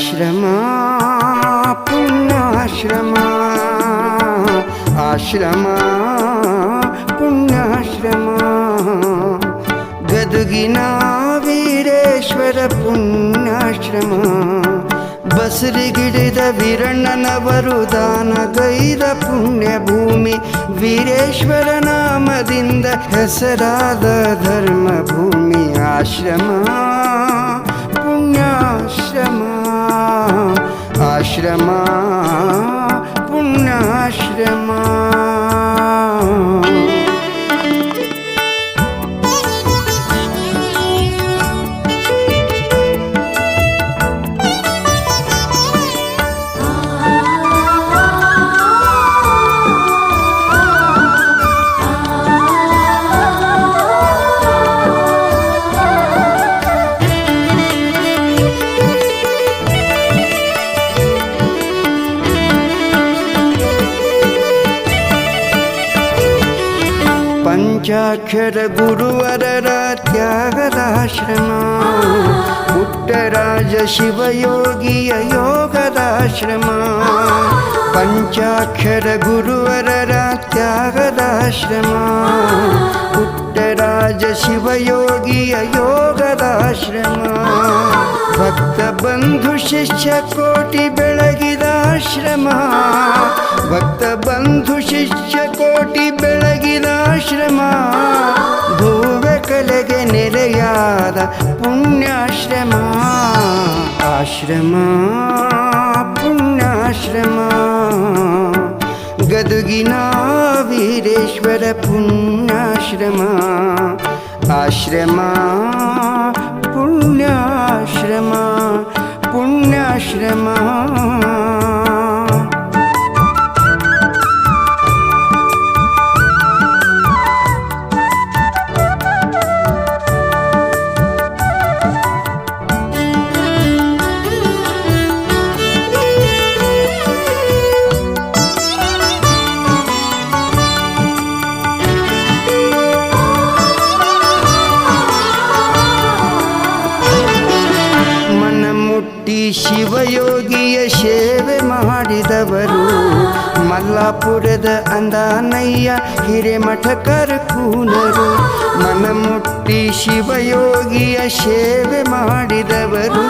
आश्रमा पुण्याश्रमा आश्रमा पुण्याश्रमा गदगिना वीरेश्वर पुण्याश्रम बसरिगिडीरणन वरुदानैद पुण्यभूमि वीरेश्वरनामदि हसराद धर्मभूमिः। ಪಂಚಾಕ್ಷರ ಗುರುವರರ ತ್ಯಾಗದಾಶ್ರಮ ಪುಟ್ಟರಾಜ ಶಿವಯೋಗಿಯ ಯೋಗದಾಶ್ರಮ ಪಂಚಾಕ್ಷರ ಗುರುವರರ ತ್ಯಾಗದಾಶ್ರಮ ಪುಟ್ಟರಾಜ ಶಿವಯೋಗಿಯ ಯೋಗದಾಶ್ರಮ ಭಕ್ತ ಬಂಧು ಶಿಷ್ಯ ಕೋಟಿ ಬೆಳಗಿದಾಶ್ರಮ ಭಕ್ತ ಬಂಧು ಶಿಷ್ಯ ಕೋಟಿ ಬೆಳಗಿದಾಶ್ರಮ ಭೂವೆ ಕಲೆಗೆ ನೆಲೆಯಾದ ಪುಣ್ಯಾಶ್ರಮ ಆಶ್ರಮ ಪುಣ್ಯಾಶ್ರಮ ಗದುಗಿನ ವೀರೇಶ್ವರ ಪುಣ್ಯಾಶ್ರಮ ಆಶ್ರಮ ಪುಣ್ಯಾಶ್ರಮ ಪುಣ್ಯಾಶ್ರಮ ಶಿವಯೋಗಿಯ ಸೇವೆ ಮಾಡಿದವರು ಮಲ್ಲಾಪುರದ ಅಂದಾನಯ್ಯ ಹಿರೇಮಠಕರ ಮನ ಮುಟ್ಟಿ ಶಿವಯೋಗಿಯ ಸೇವೆ ಮಾಡಿದವರು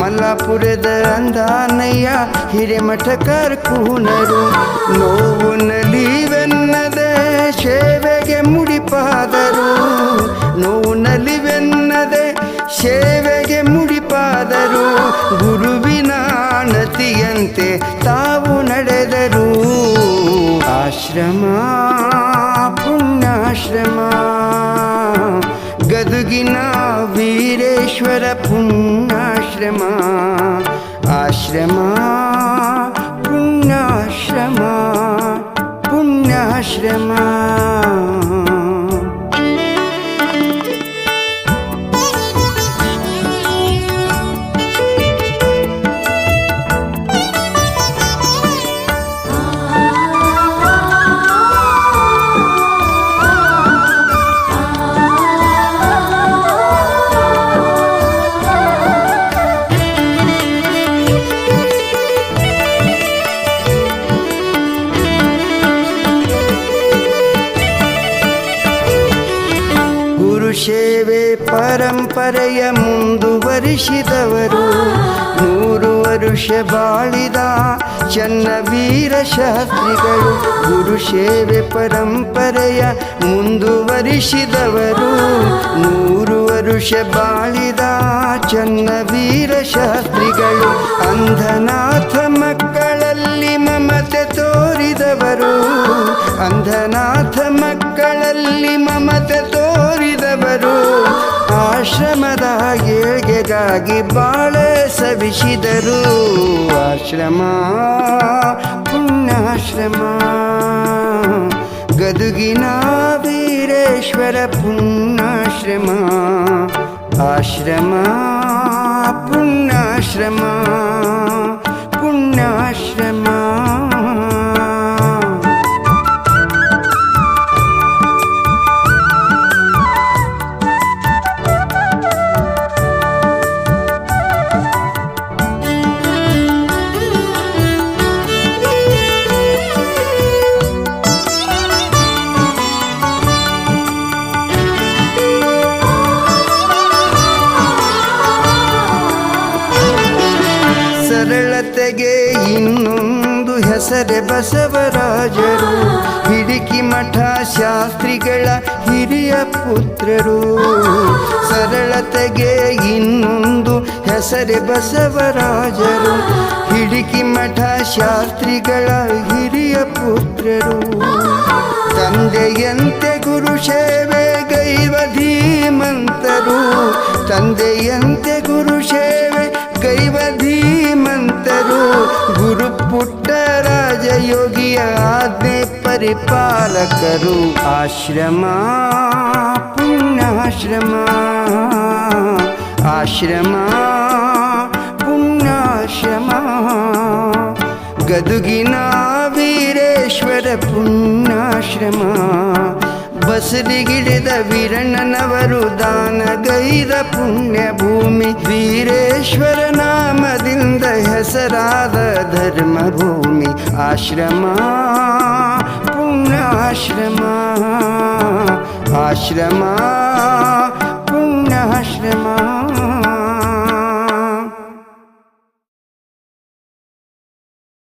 ಮಲ್ಲಾಪುರದ ಅಂದಾನಯ್ಯ ಹಿರೇಮಠಕರ ಕೂನರು ನೋವು bunna aşrama bunna aşrama ಪರಂಪರೆಯ ಮುಂದುವರಿಸಿದವರು. ನೂರು ವರುಷ ಬಾಳಿದ ಚನ್ನವೀರ ಶಾಸ್ತ್ರಿಗಳು ಗುರು ಸೇವೆ ಪರಂಪರೆಯ ಮುಂದುವರಿಸಿದವರು. ನೂರು ವರುಷ ಬಾಳಿದ ಚನ್ನವೀರ ಶಾಸ್ತ್ರಿಗಳು ಅಂಧನಾಥ ಮಕ್ಕಳಲ್ಲಿ ಮಮತೆ ತೋರಿದವರು. ಅಂಧನಾಥ ಮಕ್ಕಳಲ್ಲಿ ಮಮತೆ ತೋರಿದವರು ಆಶ್ರಮದ ಏಳ್ಗೆಗಾಗಿ ಬಾಳೆ ಸವಿಸಿದರು. ಆಶ್ರಮ ಪುಣ್ಯಾಶ್ರಮ ಗದುಗಿನ ವೀರೇಶ್ವರ ಪುಣ್ಯಾಶ್ರಮ ಆಶ್ರಮ ಪುಣ್ಯಾಶ್ರಮ. ಹೆಸರೆ ಬಸವರಾಜರು. ಹಿಡಿಕಿ ಮಠ ಶಾಸ್ತ್ರಿಗಳ ಹಿರಿಯ ಪುತ್ರರು. ಸರಳತೆಗೆ ಇನ್ನೊಂದು ಹೆಸರೆ ಬಸವರಾಜರು. ಹಿಡಿಕಿ ಮಠ ಶಾಸ್ತ್ರಿಗಳ ಹಿರಿಯ ಪುತ್ರರು. ತಂದೆಯಂತೆ ಗುರು ಸೇವೆ ಗೈವ ಧೀಮಂತರು. ತಂದೆಯಂತೆ आदि परिपालकरो आश्रमा पुण्याश्रमा आश्रमा पुण्याश्रमा गदुगिना वीरेश्वर पुण्याश्रमा ಬಸರಿಗಿಡಿದ ವೀರಣ್ಣನವರು ದಾನಗೈದ ಪುಣ್ಯ ಭೂಮಿ ವೀರೇಶ್ವರ ನಾಮದಿಂದ ಹೆಸರಾದ ಧರ್ಮ ಭೂಮಿ ಆಶ್ರಮ ಪುಣ್ಯಾಶ್ರಮ ಆಶ್ರಮ